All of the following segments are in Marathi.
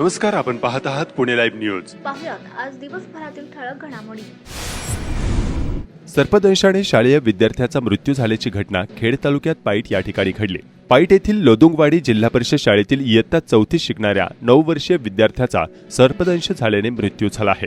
नमस्कार आपण पाहत आहात पुणे लाईव्ह न्यूज. पाहुयात आज दिवसभरातील ठळक घडामोडी. सर्पदंशाने शालेय विद्यार्थ्याचा मृत्यू झाल्याची घटना खेड तालुक्यात पाईट या ठिकाणी घडली. पाईट येथील लोदुंगवाडी जिल्हा परिषद शाळेतील इयत्ता चौथीत शिकणाऱ्या नऊ वर्षीय विद्यार्थ्याचा सर्पदंश झाल्याने मृत्यू झाला आहे.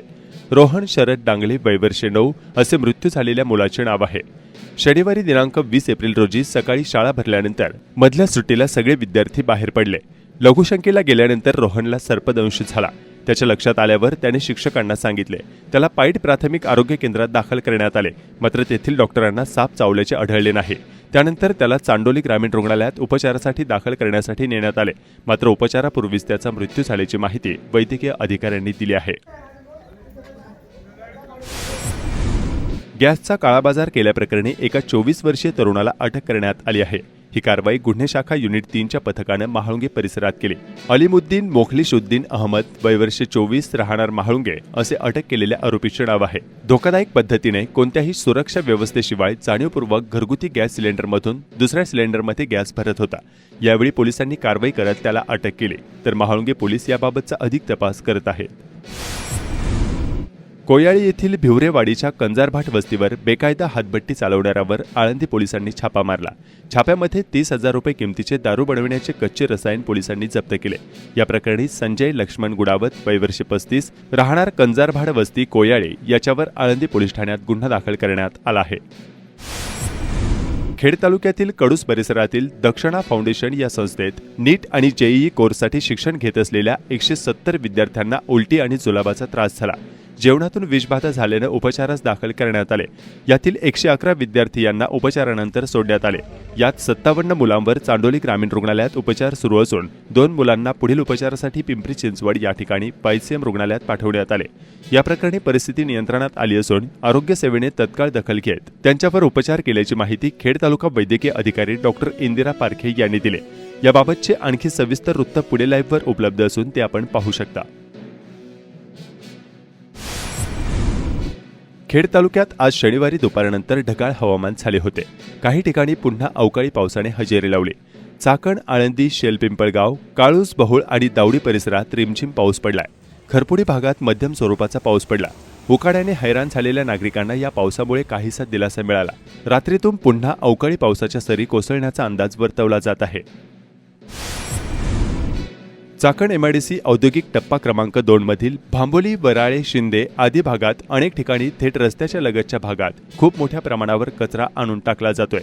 रोहन शरद डांगले वयवर्षे नऊ असे मृत्यू झालेल्या मुलाचे नाव आहे. शनिवारी दिनांक वीस एप्रिल रोजी सकाळी शाळा भरल्यानंतर मधल्या सुट्टीला सगळे विद्यार्थी बाहेर पडले. लघुशंकेला गेल्यानंतर रोहनला सर्पदंश झाला. त्याच्या लक्षात आल्यावर त्याने शिक्षकांना सांगितले. त्याला पाईट प्राथमिक आरोग्य केंद्रात दाखल करण्यात आले. मात्र तेथील डॉक्टरांना साप चावल्याचे आढळले नाही. त्यानंतर त्याला चांडोली ग्रामीण रुग्णालयात उपचारासाठी दाखल करण्यासाठी नेण्यात आले. मात्र उपचारापूर्वीच त्याचा मृत्यू झाल्याची माहिती वैद्यकीय अधिकाऱ्यांनी दिली आहे. गॅसचा काळाबाजार केल्याप्रकरणी एका चोवीस वर्षीय तरुणाला अटक करण्यात आली आहे. ही कारवाई गुन्हे शाखा युनिट तीनच्या पथकानं महाळुंगे परिसरात केली. अलिमुद्दीन मोखलिशुद्दीन अहमद वयवर्षे चोवीस राहणार महाळुंगे असे अटक केलेल्या आरोपीचे नाव आहे. धोकादायक पद्धतीने कोणत्याही सुरक्षा व्यवस्थेशिवाय जाणीवपूर्वक घरगुती गॅस सिलेंडरमधून दुसऱ्या सिलेंडरमध्ये गॅस भरत होता. यावेळी पोलिसांनी कारवाई करत त्याला अटक केली. तर महाळुंगे पोलीस याबाबतचा अधिक तपास करत आहेत. कोयाळी येथील भिवरेवाडीच्या कंजारभाट वस्तीवर बेकायदा हातभट्टी चालवणाऱ्यावर आळंदी पोलिसांनी छापा मारला. छाप्यामध्ये तीस हजार रुपये किमतीचे दारू बनविण्याचे कच्चे रसायन पोलिसांनी जप्त केले. या प्रकरणी संजय लक्ष्मण गुडावत वयवर्षे पस्तीस राहणार कंजारभाड वस्ती कोयाळे याच्यावर आळंदी पोलीस ठाण्यात गुन्हा दाखल करण्यात आला आहे. खेड तालुक्यातील कडूस परिसरातील दक्षिणा फाउंडेशन या संस्थेत नीट आणि जेईई कोर्ससाठी शिक्षण घेत असलेल्या एकशे सत्तर विद्यार्थ्यांना उलटी आणि जुलाबाचा त्रास झाला. जेवणातून विषबाधा झाल्यानं उपचारास दाखल करण्यात आले. यातील एकशे अकरा विद्यार्थी यांना उपचारानंतर सोडण्यात आले. यात सत्तावन्न मुलांवर चांडोली ग्रामीण रुग्णालयात उपचार सुरू असून दोन मुलांना पुढील उपचारासाठी पिंपरी चिंचवड या ठिकाणी पायसीएम रुग्णालयात पाठवण्यात आले. या प्रकरणी परिस्थिती नियंत्रणात आली असून आरोग्य सेवेने तत्काळ दखल घेत त्यांच्यावर उपचार केल्याची माहिती खेड तालुका वैद्यकीय अधिकारी डॉक्टर इंदिरा पारखे यांनी दिली. याबाबतचे आणखी सविस्तर वृत्त पुढे लाईव्हवर उपलब्ध असून ते आपण पाहू शकता. खेड तालुक्यात आज शनिवारी दुपारनंतर ढगाळ हवामान झाले होते. काही ठिकाणी पुन्हा अवकाळी पावसाने हजेरी लावली. चाकण आळंदी शेलपिंपळगाव काळूस बहुळ आणि दावडी परिसरात रिमझिम पाऊस पडलाय. खरपुडी भागात मध्यम स्वरूपाचा पाऊस पडला. उकाड्याने हैराण झालेल्या नागरिकांना या पावसामुळे काहीसा दिलासा मिळाला. रात्रीतून पुन्हा अवकाळी पावसाच्या सरी कोसळण्याचा अंदाज वर्तवला जात आहे. चाकण एमआयडीसी औद्योगिक टप्पा क्रमांक दोनमधील भांबोली वराळे शिंदे आदी भागात अनेक ठिकाणी थेट रस्त्याच्या लगतच्या भागात खूप मोठ्या प्रमाणावर कचरा आणून टाकला जातोय.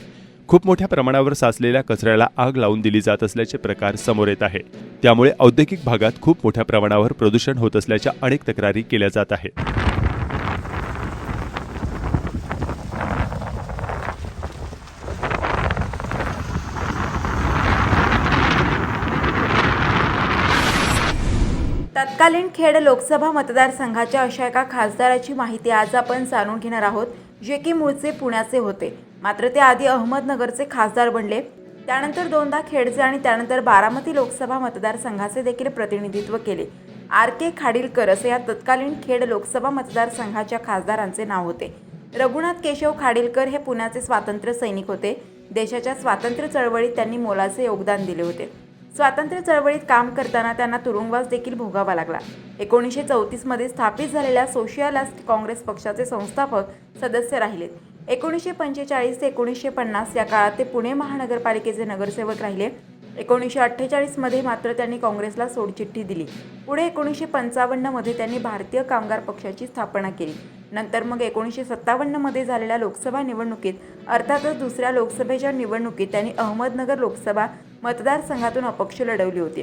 खूप मोठ्या प्रमाणावर साचलेल्या कचऱ्याला आग लावून दिली जात असल्याचे प्रकार समोर येत आहे. त्यामुळे औद्योगिक भागात खूप मोठ्या प्रमाणावर प्रदूषण होत असल्याच्या अनेक तक्रारी केल्या जात आहेत. तत्कालीन खेड लोकसभा मतदारसंघाच्या अशा एका खासदाराची माहिती आज आपण जाणून घेणार आहोत जे की मूळचे पुण्याचे होते. मात्र ते आधी अहमदनगरचे खासदार बनले. त्यानंतर दोनदा खेडचे आणि त्यानंतर बारामती लोकसभा मतदारसंघाचे देखील प्रतिनिधित्व केले. आर के खाडीलकर असे या तत्कालीन खेड लोकसभा मतदारसंघाच्या खासदारांचे नाव होते. रघुनाथ केशव खाडीलकर हे पुण्याचे स्वातंत्र्य सैनिक होते. देशाच्या स्वातंत्र्य चळवळीत त्यांनी मोलाचे योगदान दिले होते. स्वातंत्र्य चळवळीत काम करताना त्यांना तुरुंगवास देखील भोगावा लागला. एकोणीसशे चौतीसमध्ये स्थापित झालेल्या सोशियालिस्ट काँग्रेस पक्षाचे संस्थापक सदस्य राहिलेत. एकोणीसशे पंचेचाळीस ते एकोणीसशे पन्नास या काळात ते पुणे महानगरपालिकेचे नगरसेवक राहिले. एकोणीसशे अठ्ठेचाळीसमध्ये मात्र त्यांनी काँग्रेसला सोडचिठ्ठी दिली. पुढे एकोणीसशे पंचावन्नमध्ये त्यांनी भारतीय कामगार पक्षाची स्थापना केली. नंतर मग एकोणीसशे सत्तावन्नमध्ये झालेल्या लोकसभा निवडणुकीत अर्थातच दुसऱ्या लोकसभेच्या निवडणुकीत त्यांनी अहमदनगर लोकसभा मतदारसंघातून अपक्ष लढवली होती.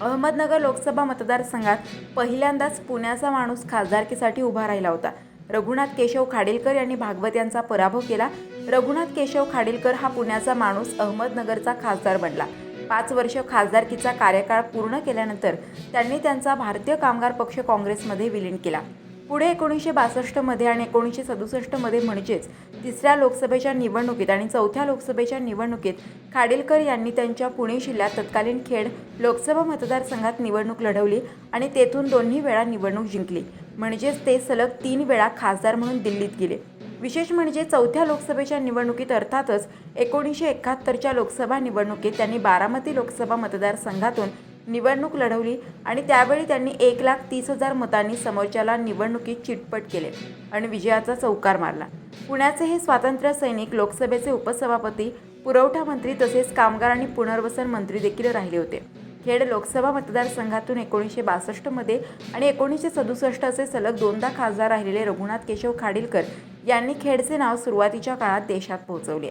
अहमदनगर लोकसभा मतदारसंघात पहिल्यांदाच पुण्याचा माणूस खासदारकीसाठी उभा राहिला होता. रघुनाथ केशव खाडीलकर यांनी भागवत यांचा पराभव केला. रघुनाथ केशव खाडीलकर हा पुण्याचा माणूस अहमदनगरचा खासदार बनला. पाच वर्ष खासदारकीचा कार्यकाळ पूर्ण केल्यानंतर त्यांनी त्यांचा भारतीय कामगार पक्ष काँग्रेसमध्ये विलीन केला. पुढे एकोणीसशे बासष्टमध्ये आणि एकोणीसशे सदुसष्टमध्ये म्हणजेच तिसऱ्या लोकसभेच्या निवडणुकीत आणि चौथ्या लोकसभेच्या निवडणुकीत खाडिलकर यांनी त्यांच्या पुणे जिल्ह्यात तत्कालीन खेड लोकसभा मतदारसंघात निवडणूक लढवली आणि तेथून दोन्ही वेळा निवडणूक जिंकली. म्हणजेच ते सलग तीन वेळा खासदार म्हणून दिल्लीत गेले. विशेष म्हणजे चौथ्या लोकसभेच्या निवडणुकीत अर्थातच एकोणीसशे एकाहत्तरच्या लोकसभा निवडणुकीत त्यांनी बारामती लोकसभा मतदारसंघातून निवडणूक लढवली आणि त्यावेळी त्यांनी एक लाख तीस हजार मतांनी समोरच्याला निवडणुकीत चिटपट केले आणि विजयाचा चौकार मारला. पुण्याचे हे स्वातंत्र्य सैनिक लोकसभेचे उपसभापती पुरवठा मंत्री तसेच कामगार आणि पुनर्वसन मंत्री देखील राहिले होते. खेड लोकसभा मतदारसंघातून एकोणीसशे बासष्टमध्ये आणि एकोणीसशे सदुसष्ट असे सलग दोनदा खासदार राहिलेले रघुनाथ केशव खाडीलकर यांनी खेडचे नाव सुरुवातीच्या काळात देशात पोहोचवले.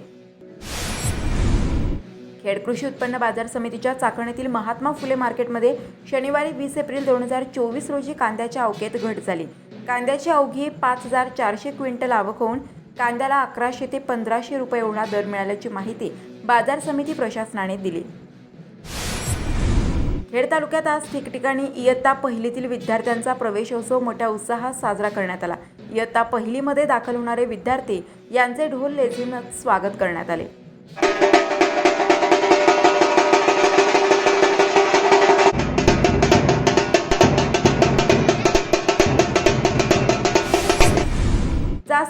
खेड कृषी उत्पन्न बाजार समितीच्या चाकणीतील महात्मा फुले मार्केटमध्ये शनिवारी वीस एप्रिल दोन हजार चोवीस रोजी कांद्याच्या अवकेत घट झाली. कांद्याची अवघी पाच हजार चारशे क्विंटल आवक होऊन कांद्याला अकराशे ते पंधराशे रुपये एवढा दर मिळाल्याची माहिती बाजार समिती प्रशासनाने दिली. खेड तालुक्यात आज ठिकठिकाणी इयत्ता पहिलीतील विद्यार्थ्यांचा प्रवेशोत्सव मोठ्या उत्साहात साजरा करण्यात आला. इयत्ता पहिलीमध्ये दाखल होणारे विद्यार्थी यांचे ढोल लेझीमत स्वागत करण्यात आले.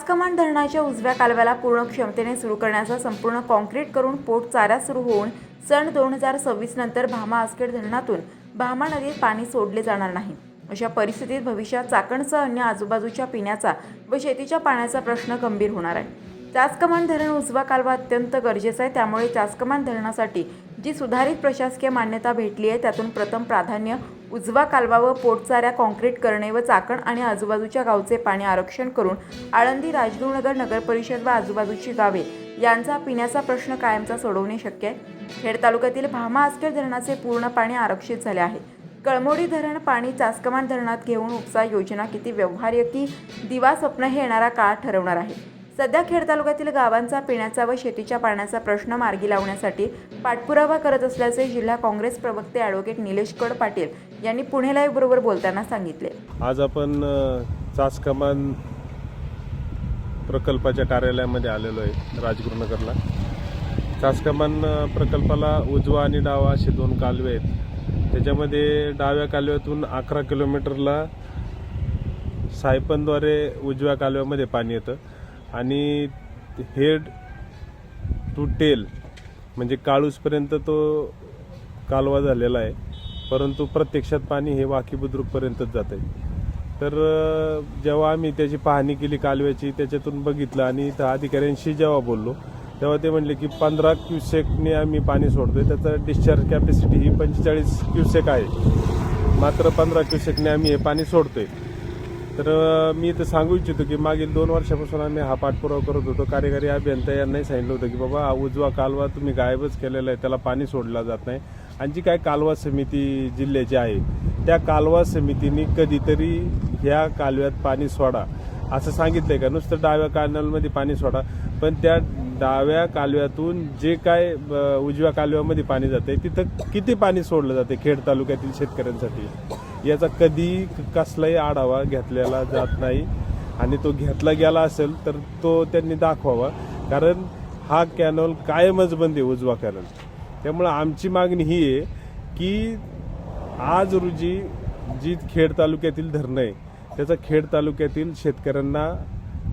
चासकमान धरणाच्या उजव्या कालव्याला पूर्ण क्षमतेने सुरू करण्याचा संपूर्ण कॉन्क्रीट करून पोट चारा सुरू होऊन सन दोन हजार सव्वीस नंतर भामा आसखेड धरणातून भामा नदीत पाणी सोडले जाणार नाही. अशा परिस्थितीत भविष्यात चाकणसह अन्य आजूबाजूच्या पिण्याचा व शेतीच्या पाण्याचा प्रश्न गंभीर होणार आहे. चासकमान धरण उजवा कालवा अत्यंत गरजेचा आहे त्यामुळे चासकमान धरणासाठी जी सुधारित प्रशासकीय मान्यता भेटली आहे त्यातून प्रथम प्राधान्य उजवा कालवा व पोटचाऱ्या कॉन्क्रीट करणे व चाकण आणि आजूबाजूच्या गावचे पाणी आरक्षण करून आळंदी राजगुरुनगर नगरपरिषद व आजूबाजूची गावे यांचा पिण्याचा प्रश्न कायमचा सोडवणे शक्य आहे. खेड तालुक्यातील भामा आस्कर धरणाचे पूर्ण पाणी आरक्षित झाले आहे. कळमोडी धरण पाणी चासकमान धरणात घेऊन उपसा योजना किती व्यवहार्य की दिवा स्वप्न हे येणारा काळ ठरवणार आहे. सध्या खेड तालुक्यातील गावांचा पिण्याचा व शेतीच्या पाण्याचा प्रश्न मार्गी लावण्यासाठी पाठपुरावा करत असल्याचे जिल्हा काँग्रेस प्रवक्ते ॲडव्होकेट निलेश कड पाटील यांनी पुणे लाईव्ह बरोबर बोलताना सांगितले. आज आपण चासकमान प्रकल्पाच्या कार्यालयामध्ये आलेलो आहे राजगुरुनगरला. चासकमान प्रकल्पाला उजवा आणि डावा असे दोन कालवे आहेत. त्याच्यामध्ये डाव्या कालव्यातून अकरा किलोमीटरला सायपनद्वारे उजव्या कालव्यामध्ये पाणी येतं. आणि हेड टू टेल म्हणजे काळूसपर्यंत तो कालवा झालेला आहे परंतु प्रत्यक्षात पाणी हे वाकी बुद्रुकपर्यंतच जात आहे. तर जेव्हा आम्ही त्याची पाहणी केली कालव्याची त्याच्यातून बघितलं आणि इथं अधिकाऱ्यांशी जेव्हा बोललो तेव्हा ते म्हणले की पंधरा क्युसेकने आम्ही पाणी सोडतोय त्याचा डिस्चार्ज कॅपॅसिटी ही पंचेचाळीस क्युसेक आहे. मात्र पंधरा क्युसेकने आम्ही हे पाणी सोडतोय. तर मी इथं सांगू इच्छितो की मागील दोन वर्षापासून आम्ही हा पाठपुरावा करत होतो. कार्यकारी अभियंता यांनाही सांगितलं होतं की बाबा उजवा कालवा तुम्ही गायबच केलेला आहे त्याला पाणी सोडलं जात नाही. आणि जी काय कालवा समिती जिल्ह्याची आहे त्या कालवा समितीने कधीतरी ह्या कालव्यात पाणी सोडा. असं सांगितलंय का? नुसतं डाव्या कॅनलमध्ये पाणी सोडा. पण त्या डाव्या कालव्यातून जे काय उजव्या कालव्यामध्ये पाणी जाते तिथं किती पाणी सोडलं जाते खेड तालुक्यातील शेतकऱ्यांसाठी? याचा कधी कसलाही आढावा घेतलेला जात नाही. आणि तो घेतला गेला असेल तर तो त्यांनी दाखवावा. कारण हा कॅनॉल कायमच बंद आहे उजवा कॅनॉल त्यामुळं आमची मागणी ही आहे की आज रोजी जी खेड तालुक्यातील धरणं आहे त्याचा खेड तालुक्यातील शेतकऱ्यांना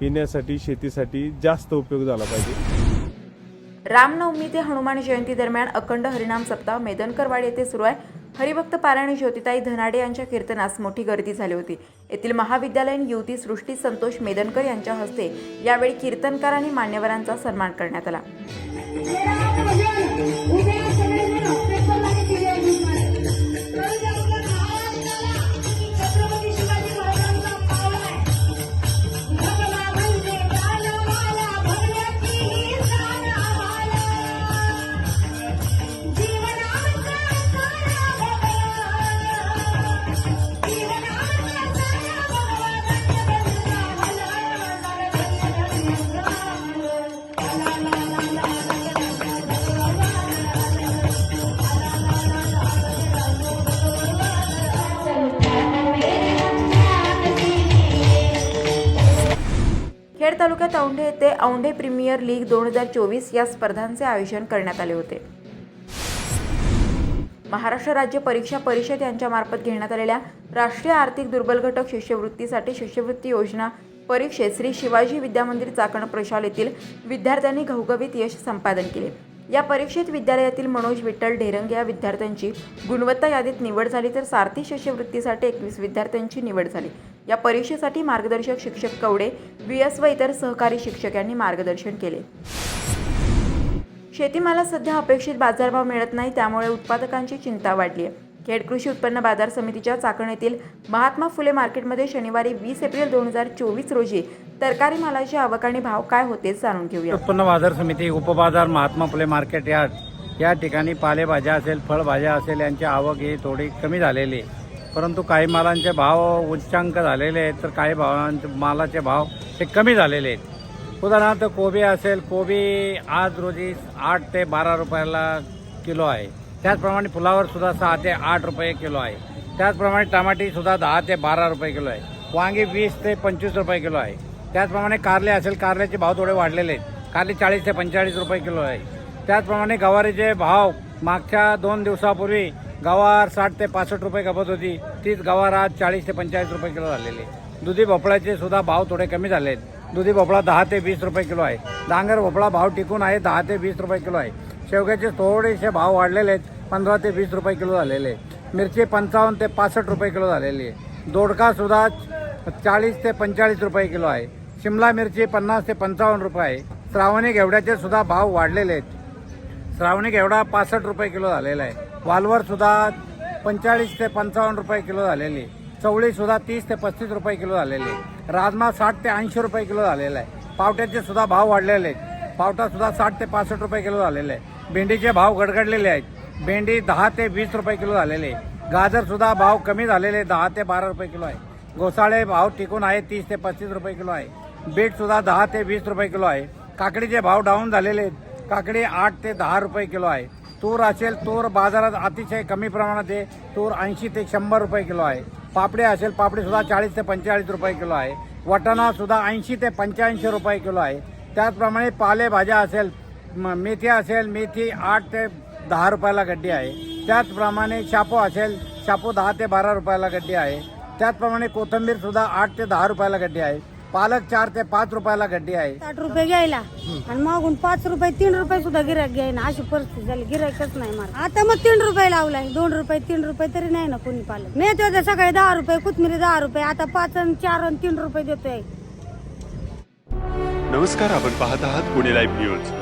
पिण्यासाठी शेतीसाठी जास्त उपयोग झाला पाहिजे. रामनवमी ते हनुमान जयंती दरम्यान अखंड हरिनाम सप्ताह मेदनकरवाडी येथे सुरू आहे. हरिभक्त पारायण ज्योतिताई धनाडे यांच्या कीर्तनास मोठी गर्दी झाली होती. येथील महाविद्यालयीन युवती सृष्टी संतोष मेदनकर यांच्या हस्ते यावेळी कीर्तनकार आणि मान्यवरांचा सन्मान करण्यात आला. खेड तालुक्यात औंढे येथे औंढे प्रीमियर लीग दोन हजार चोवीस या स्पर्धांचे आयोजन करण्यात आले होते. महाराष्ट्र राज्य परीक्षा परिषद यांच्यामार्फत घेण्यात आलेल्या राष्ट्रीय आर्थिक दुर्बल घटक शिष्यवृत्तीसाठी शिष्यवृत्ती योजना परीक्षेत श्री शिवाजी विद्यामंदिर चाकण प्रशालेतील विद्यार्थ्यांनी घवघवीत यश संपादन केले. या परीक्षेत विद्यालयातील मनोज विठ्ठल ढेरंग या विद्यार्थ्यांची गुणवत्ता यादीत निवड झाली तर सारथी शिष्यवृत्तीसाठी एकवीस विद्यार्थ्यांची निवड झाली. या परीक्षेसाठी मार्गदर्शक शिक्षक कवडे व्ही एस व इतर सहकारी शिक्षक यांनी मार्गदर्शन केले. शेतीमाला सध्या अपेक्षित बाजारभाव मिळत नाही त्यामुळे उत्पादकांची चिंता वाढली आहे खेड कृषी उत्पन्न बाजार समितीच्या चाकण येथील महात्मा फुले मार्केटमध्ये शनिवारी वीस एप्रिल दोन हजार चोवीस रोजी तरकारी मालाची आवक आणि भाव काय होते जाणून घेऊया. उत्पन्न बाजार समिती उपबाजार महात्मा फुले मार्केट या या ठिकाणी पालेभाज्या असेल फळभाज्या असेल यांची आवक ही थोडी कमी झालेली परंतु काही मालांचे भाव उच्चांक झालेले आहेत तर काही भावांचे मालाचे भाव हे कमी झालेले आहेत. उदाहरणार्थ कोबी असेल कोबी आज रोजी आठ ते बारा रुपयाला किलो आहे. त्याचप्रमाणे फुलावर सुद्धा सहा ते आठ रुपये किलो आहे. त्याचप्रमाणे टमाटी सुद्धा दहा ते बारा रुपये किलो आहे. वांगी वीस ते पंचवीस रुपये किलो आहे. त्याचप्रमाणे कारले असेल कारल्याचे भाव थोडे वाढलेले आहेत. कारले चाळीस ते पंचेचाळीस रुपये किलो आहे. त्याचप्रमाणे गवारीचे भाव मागच्या दोन दिवसापूर्वी गवार साठ ते पासष्ट रुपये खपत होती. तीच गवार आज चाळीस ते पंचेचाळीस रुपये किलो झालेली आहे. दुधी भोपळ्याचे सुद्धा भाव थोडे कमी झाले आहेत दुधी भोपळा दहा ते वीस रुपये किलो आहे. डांगर भोपळा भाव टिकून आहे दहा ते वीस रुपये किलो आहे. शेवग्याचे थोडेसे भाव वाढलेले आहेत. पंधरा ते वीस रुपये किलो झालेले आहेत. मिरची पंचावन्न ते पासष्ट रुपये किलो झालेली आहे. दोडकासुद्धा चाळीस ते पंचेचाळीस रुपये किलो आहे. शिमला मिरची पन्नास ते पंचावन्न रुपये आहे. श्रावणी घेवड्याचे सुद्धा भाव वाढलेले आहेत. श्रावणी घेवडा पासष्ट रुपये किलो झालेला आहे. वालवरसुद्धा पंचेचाळीस ते पंचावन्न रुपये किलो झालेली चवळीसुद्धा तीस ते पस्तीस रुपये किलो झालेली राजमा साठ ते ऐंशी रुपये किलो झालेला आहे. पावट्याचे सुद्धा भाव वाढलेले आहेत. पावटासुद्धा साठ ते पासष्ट रुपये किलो झालेले आहे. भेंडीचे भाव गडगडलेले आहेत. भेंडी दहा ते वीस रुपये किलो झालेले आहे. गाजर सुद्धा भाव कमी झालेले दहा ते बारा रुपये किलो आहे. घोसाळे भाव टिकून आहे तीस ते पस्तीस रुपये किलो आहे. बीटसुद्धा दहा ते वीस रुपये किलो आहे. काकडीचे भाव डाऊन झालेले आहेत. काकडी आठ ते दहा रुपये किलो आहे. तूर असेल तूर बाजारात अतिशय कमी प्रमाणात आहे. तूर ऐंशी ते शंभर रुपये किलो आहे. पापडी असेल पापडीसुद्धा चाळीस ते पंचेचाळीस रुपये किलो आहे. वटाणासुद्धा ऐंशी ते पंच्याऐंशी रुपये किलो आहे. त्याचप्रमाणे पालेभाज्या असेल म- मेथी असेल मेथी आठ ते दहा रुपयाला गड्डी आहे. त्याचप्रमाणे शापो असेल शापो दहा ते बारा रुपयाला गड्डी आहे. त्याचप्रमाणे कोथिंबीर सुद्धा आठ ते दहा रुपयाला गड्डी आहे. पालक चार ते पाच रुपयाला गड्डी आहे. साठ रुपये घ्यायला. आणि मागून पाच रुपये तीन रुपये सुद्धा गिरायक घ्यायना अशी परिस्थिती झाली. गिरायकच नाही मला आता मग तीन रुपये लावलाय. दोन रुपये तीन रुपये तरी नाही ना कोणी पालक. मी होते सकाळी दहा रुपये कोथमिरी दहा रुपये. आता पाच आणि चार आणि तीन रुपये देतोय. नमस्कार आपण पाहत आहात पुणे लाईव्ह न्यूज